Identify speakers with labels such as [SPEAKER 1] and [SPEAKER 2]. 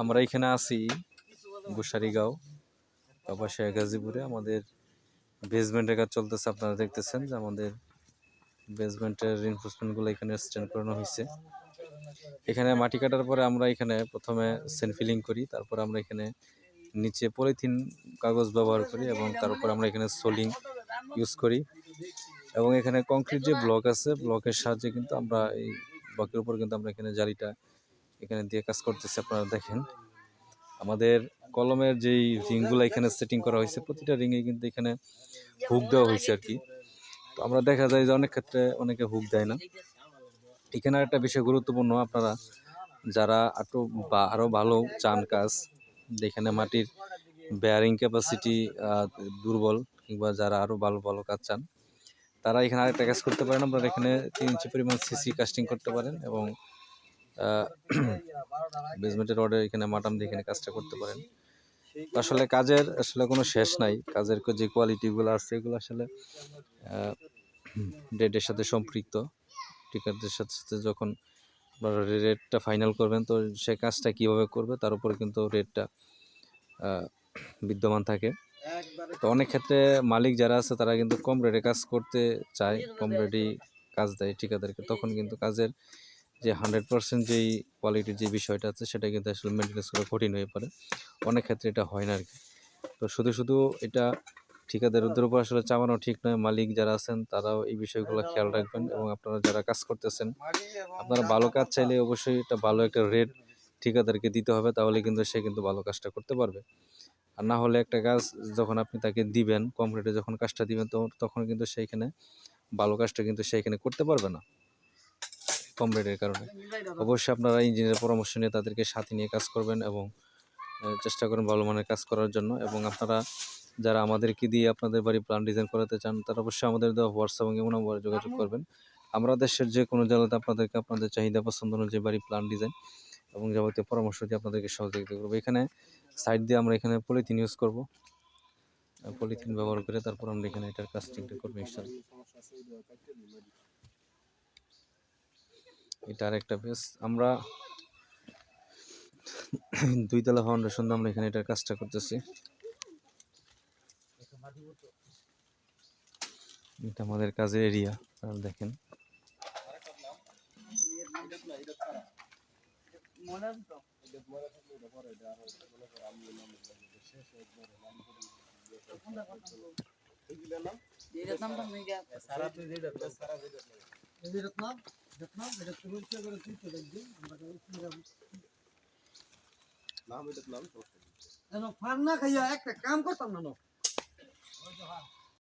[SPEAKER 1] আমরা এখানে আছি গুসারিগাঁও শেখ গাজীপুরে। আমাদের বেসমেন্টের কাজ চলতেছে, আপনারা দেখতেছেন যে আমাদের বেসমেন্টের রিনফোর্সমেন্টগুলো এখানে স্ট্যান্ড করানো হয়েছে এখানে মাটি কাটার পরে আমরা এখানে প্রথমে সেন ফিলিং করি, তারপর আমরা এখানে নিচে পলিথিন কাগজ ব্যবহার করি এবং তারপর আমরা এখানে সোলিং ইউজ করি। এবং এখানে কংক্রিট যে ব্লক আছে ব্লকের সাহায্যে কিন্তু আমরা এই ব্লকের উপর কিন্তু আমরা এখানে জালিটা এখানে দিয়ে কাজ করতেছি, আপনারা দেখেন। আমাদের কলমের যেই রিংগুলো এখানে সেটিং করা হয়েছে, প্রতিটা রিংয়ে কিন্তু এখানে হুক দেওয়া হয়েছে আর কি। তো আমরা দেখা যায় যে অনেক ক্ষেত্রে অনেকে হুক দেয় না। এখানে একটা বিষয় গুরুত্বপূর্ণ, আপনারা যারা আরও বা আরও ভালো চান কাজ, যেখানে মাটির বেয়ারিং ক্যাপাসিটি দুর্বল, কিংবা যারা আরও ভালো ভালো কাজ চান, তারা এখানে আরেকটা কাজ করতে পারেন। আপনারা এখানে তিন ইঞ্চি পরিমাণ সিসি কাস্টিং করতে পারেন এবং বেসমেন্টের রডে এখানে মাটাম দিয়ে এখানে কাজটা করতে পারেন। আসলে কাজের আসলে কোনো শেষ নাই। কাজের যে কোয়ালিটিগুলো আছে এগুলো আসলে ডেটের সাথে সম্পৃক্ত। টিকারদের সাথে সাথে যখন আপনারা রেটটা ফাইনাল করবেন তো সে কাজটা কীভাবে করবে তার উপরে কিন্তু রেটটা বিদ্যমান থাকে। তো অনেক ক্ষেত্রে মালিক যারা আছে তারা কিন্তু কম রেটে কাজ করতে চায় কম রেটেই কাজ দেয় ঠিকাদারকে তখন কিন্তু কাজের যে হান্ড্রেড পার্সেন্ট যেই কোয়ালিটির যে বিষয়টা আছে, সেটা কিন্তু আসলে মেনটেন্স করা কঠিন হয়ে পড়ে। অনেক ক্ষেত্রে এটা হয় না আর কি তো শুধু শুধু এটা ঠিকাদারদের উপর আসলে চাপানো ঠিক নয়। মালিক যারা আছেন, তারাও এই বিষয়গুলো খেয়াল রাখবেন এবং আপনারা যারা কাজ করতেছেন, আপনারা ভালো কাজ চাইলে অবশ্যই এটা ভালো একটা রেট ঠিকাদারকে দিতে হবে, তাহলে কিন্তু সে কিন্তু ভালো কাজটা করতে পারবে। আর না হলে একটা কাজ যখন আপনি তাকে দিবেন কমপ্লিটে যখন কাজটা দিবেন তখন কিন্তু সেইখানে ভালো কাজটা কিন্তু সেইখানে করতে পারবে না। কম রেটের কারণে। অবশ্যই আপনারা ইঞ্জিনিয়ার পরামর্শ নিয়ে তাদেরকে সাথে নিয়ে কাজ করবেন এবং চেষ্টা করেন ভালো মানের কাজ করার জন্য এবং আপনারা যারা আমাদেরকে দিয়ে আপনাদের বাড়ি প্ল্যান ডিজাইন করাতে চান তারা অবশ্যই আমাদের দেওয়া হোয়াটসঅ্যাপ এবং এমন নম্বরে যোগাযোগ করবেন। আমরা দেশের যে কোনো জেলাতে আপনাদেরকে আপনাদের চাহিদা পছন্দ অনুযায়ী বাড়ি প্ল্যান ডিজাইন এবং যাবতীয় পরামর্শ দিয়ে আপনাদেরকে সহযোগিতা করব। এখানে সাইড দিয়ে আমরা এখানে পলিথিন ইউজ করব। পলিথিন ব্যবহার করে তারপর আমরা এখানে এটার কাস্টিংটা করব ইনশাল্লাহ এটা আর একটা বেশ আমরা দুইতলা ফাউন্ডেশন দিয়ে আমরা এখানে এটার কাজটা করতেছি। এটা আমাদের কাজের এরিয়া আপনারা দেখেন।
[SPEAKER 2] ফার না খাইয়া একটা কাম করতাম না